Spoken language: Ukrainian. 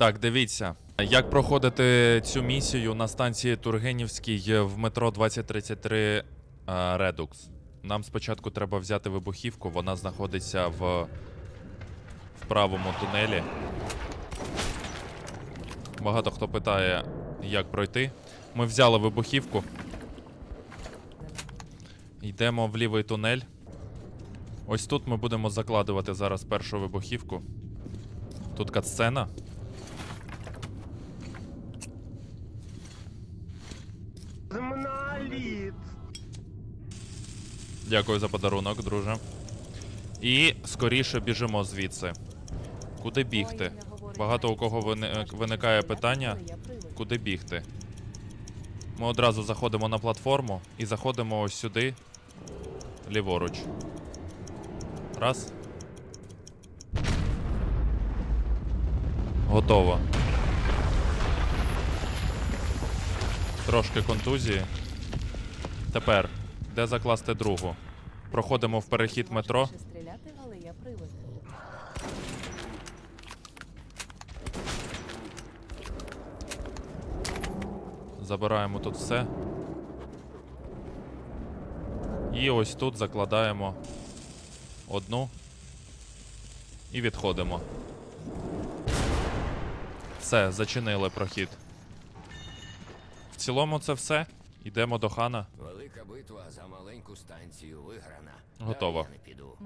Так, дивіться, як проходити цю місію на станції Тургенівській в метро 2033 е, Redux. Нам спочатку треба взяти вибухівку, вона знаходиться в, в правому тунелі. Багато хто питає, як пройти. Ми взяли вибухівку. Йдемо в лівий тунель. Ось тут ми будемо закладувати зараз першу вибухівку. Тут катсцена. Моноліт. Дякую за подарунок, друже. І скоріше біжимо звідси. Куди бігти? Багато у кого вини- виникає питання, куди бігти. Ми одразу заходимо на платформу і заходимо ось сюди, ліворуч. Раз. Готово. Трошки контузії. Тепер, де закласти другу? Проходимо в перехід метро. Забираємо тут все. І ось тут закладаємо одну. І відходимо. Все, зачинили прохід. В цілому це все. Йдемо до хана. Велика битва за маленьку станцію виграна. Готово. Далі я не піду.